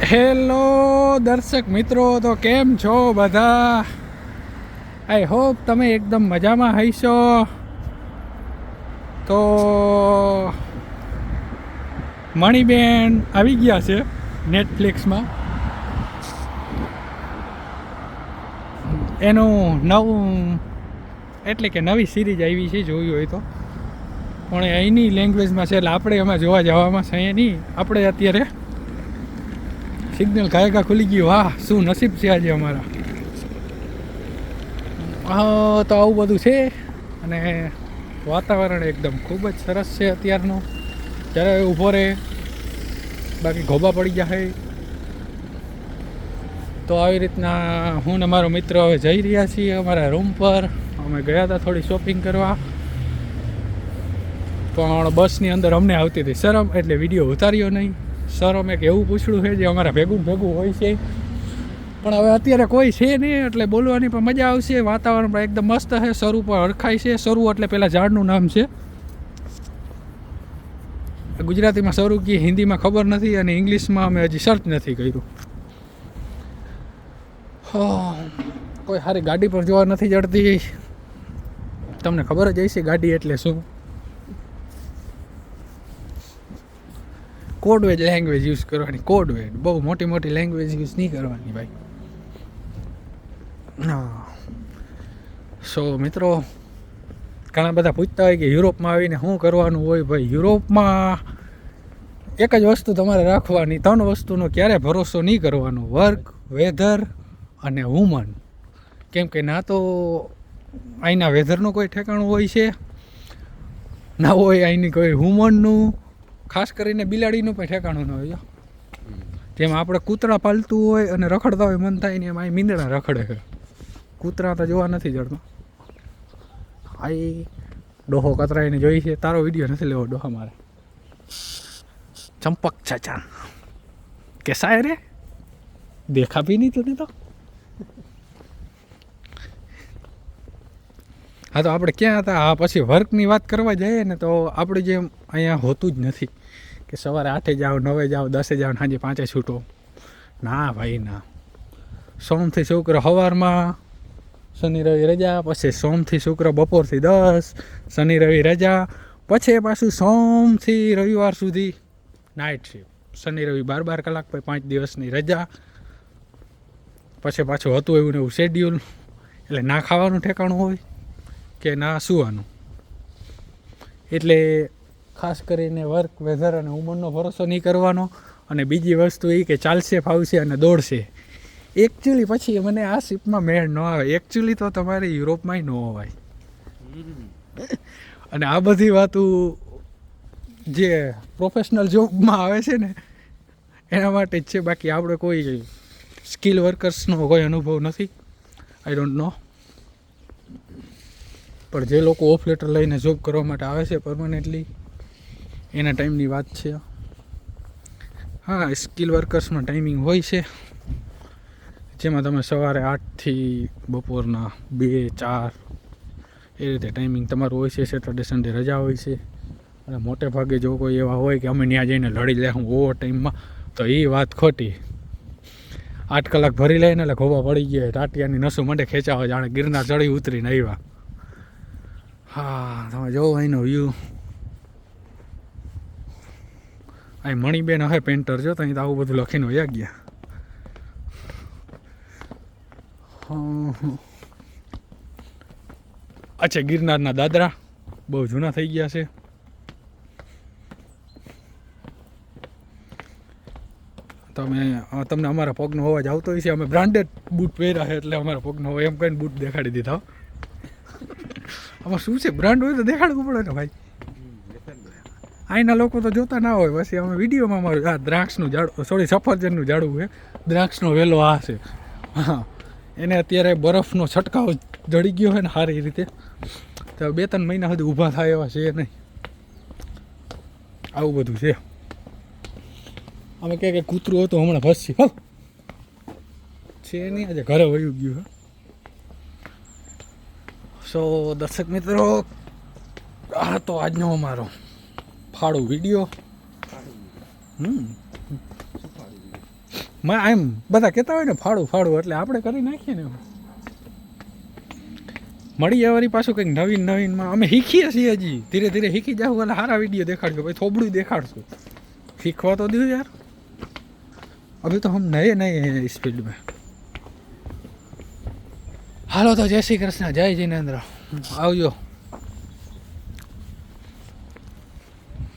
Hello દર્શક મિત્રો, તો કેમ છો બધા? આઈ હોપ તમે એકદમ મજામાં હશો. તો મણિબેન આવી ગયા છે નેટફ્લિક્સમાં એનું નવું, એટલે કે નવી સિરીઝ આવી છે, જોયું હોય તો. પણ અહીંની લેંગ્વેજમાં છે, એટલે આપણે એમાં જોવા જવામાં છે નહીં. આપણે અત્યારે સિગ્નલ ગાયકા ખુલી ગયું. વાહ, શું નસીબ છે આજે અમારા. હા, તો આવું બધું છે. અને વાતાવરણ એકદમ ખૂબ જ સરસ છે અત્યારનું. જ્યારે ઊભો રહે, બાકી ઘોબા પડી જાય તો આવી રીતના હું ને મારો મિત્ર હવે જઈ રહ્યા છીએ અમારા રૂમ પર. અમે ગયા હતા થોડી શોપિંગ કરવા. પણ બસની અંદર અમને આવતી હતી શરમ, એટલે વીડિયો ઉતાર્યો નહીં. શરમ એક એવું પૂછડું છે જે અમારા ભેગું ભેગું હોય છે. પણ હવે અત્યારે કોઈ છે નહીં એટલે બોલવાની પણ મજા આવશે. વાતાવરણ પણ એકદમ મસ્ત છે. શરૂ પણ હરખાય છે. સરુ એટલે પહેલાં ઝાડનું નામ છે. ગુજરાતીમાં શરૂ કી, હિન્દીમાં ખબર નથી અને ઇંગ્લિશમાં અમે હજી સર્ચ નથી કર્યું. કોઈ સારી ગાડી પર જોવા નથી જડતી તમને ખબર જ હશે ગાડી એટલે શું. કોડવેજ લેંગ્વેજ યુઝ કરવાની કોડવેજ બહુ મોટી મોટી લેંગ્વેજ યુઝ નહીં કરવાની ભાઈ. સો મિત્રો, ઘણા બધા પૂછતા હોય કે યુરોપમાં આવીને શું કરવાનું હોય ભાઈ? યુરોપમાં એક જ વસ્તુ તમારે રાખવાની, ત્રણ વસ્તુનો ક્યારે ભરોસો નહીં કરવાનો. વર્ક વેધર અને વુમન કેમ કે ના તો અહીંના વેધરનું કોઈ ઠેકાણું હોય છે, ના હોય અહીંની કોઈ વુમનનું ખાસ કરીને બિલાડીનું પણ ઠેકાણું ન હોય જેમ આપણે કૂતરા પાલતું હોય અને રખડતા હોય, મન થાય ને એમ અહીં મીંદડા રખડે છે. કૂતરા તો જોવા નથી જડતા. આઈ ડોહો કતરાઈને જોઈ છે. તારો વીડિયો નથી લેવો ડોહા મારે. ચંપક ચાચાન. હે રે દેખા ભી નહીં તું તો? હા, તો આપણે ક્યાં હતા? હા પછી વર્કની વાત કરવા જઈએ ને તો આપણે જેમ અહીંયા હોતું જ નથી કે સવારે આઠે જાઓ, નવે જાઓ, દસે જાઓ સાંજે પાંચે છૂટો. ના ભાઈ, ના. સોમથી શુક્ર સવારમાં શનિ, રવિ રજા, પછી સોમથી શુક્ર બપોરથી દસ, શનિ, રવિ રજા, પછી પાછું સોમથી રવિવાર સુધી નાઇટ શિફ્ટ શનિ, રવિ બાર બાર કલાક પછી પાંચ દિવસની રજા, પછી પાછું હતું એવું ને એવું શેડ્યુલ એટલે ના ખાવાનું ઠેકાણું હોય. કે ના સુવાનું. એટલે ખાસ કરીને વર્ક વેધર અને ઉંમરનો ભરોસો નહીં કરવાનો અને બીજી વસ્તુ એ કે ચાલશે ફાવશે અને દોડશે. એકચ્યુઅલી પછી મને આ શિપમાં મેળ ન આવે. એકચ્યુઅલી તો તમારે યુરોપમાંય ન હોવાય. અને આ બધી વાતો જે પ્રોફેશનલ જોબમાં આવે છે ને એના માટે જ છે. બાકી આપણે કોઈ સ્કિલ વર્કર્સનો કોઈ અનુભવ નથી. આઈ ડોન્ટ નો પણ જે લોકો ઓફ લેટર લઈને જોબ કરવા માટે આવે છે પરમનન્ટલી એના ટાઈમની વાત છે. હા સ્કિલ વર્કર્સમાં ટાઈમિંગ હોય છે. જેમાં તમે સવારે આઠથી બપોરના બે, ચાર, એ રીતે ટાઈમિંગ તમારું હોય છે સેટરડે સન્ડે રજા હોય છે. અને મોટે ભાગે જો કોઈ એવા હોય કે અમે ત્યાં જઈને લડી લે, હું ઓવર ટાઈમમાં તો એ વાત ખોટી. આઠ કલાક ભરી લઈને એટલે ખોબા પડી ગયા. ટાટિયાની નસું માટે ખેંચાવા જાણે ગિરનાર ચડી ઉતરીને આવ્યા. હા, તમે જોવો અહીંનો વ્યૂ અહીં મણિબેન હે પેન્ટર જો તો અહીં તો આવું બધું લખીને વયા ગયા. અચ્છા, ગિરનારના દાદરા બહુ જૂના થઈ ગયા છે તમે તમને અમારા પગનો અવાજ આવતો હોય છે અમે બ્રાન્ડેડ બૂટ પહેર્યા છે એટલે અમારા પગનો એમ કહીને બૂટ દેખાડી દીધા. આમાં શું છે? બ્રાન્ડ હોય તો દેખાડવું પડે ને ભાઈ. અહીંના લોકો તો જોતા ના હોય. પછી અમે વિડીયોમાં અમારું આ દ્રાક્ષનું ઝાડ સોરી સફરજનનું ઝાડવું છે. દ્રાક્ષનો વેલો આ છે. હા. એને અત્યારે બરફનો છંટકાવ જડી ગયો હોય ને સારી રીતે. તો બે ત્રણ મહિના સુધી ઊભા થાય એવા છે નહીં. આવું બધું છે. અમે કહે કે કૂતરું હતું હમણાં હો. છે નહીં, આજે ઘરે વયું ગયું હે સો દર્શક મિત્રો, આ તો આજનો અમારો ફાળો વીડિયો હમ. માં એમ બધા કહેતા હોય ને, ફાળું ફાળું, એટલે આપણે કરી નાખીએ ને મળીએ જવાની પાછું કંઈક નવીન નવીનમાં અમે શીખીએ છીએ હજી. ધીરે ધીરે શીખી જાઉં એટલે સારા વીડિયો દેખાડજો. ભાઈ, થોબડું દેખાડશું. શીખવા તો દીધું યાર. અભી તો હમ નહીં નહીં સ્પીડમાં હાલો તો જય શ્રી કૃષ્ણ જય જિનેન્દ્ર. આવજો.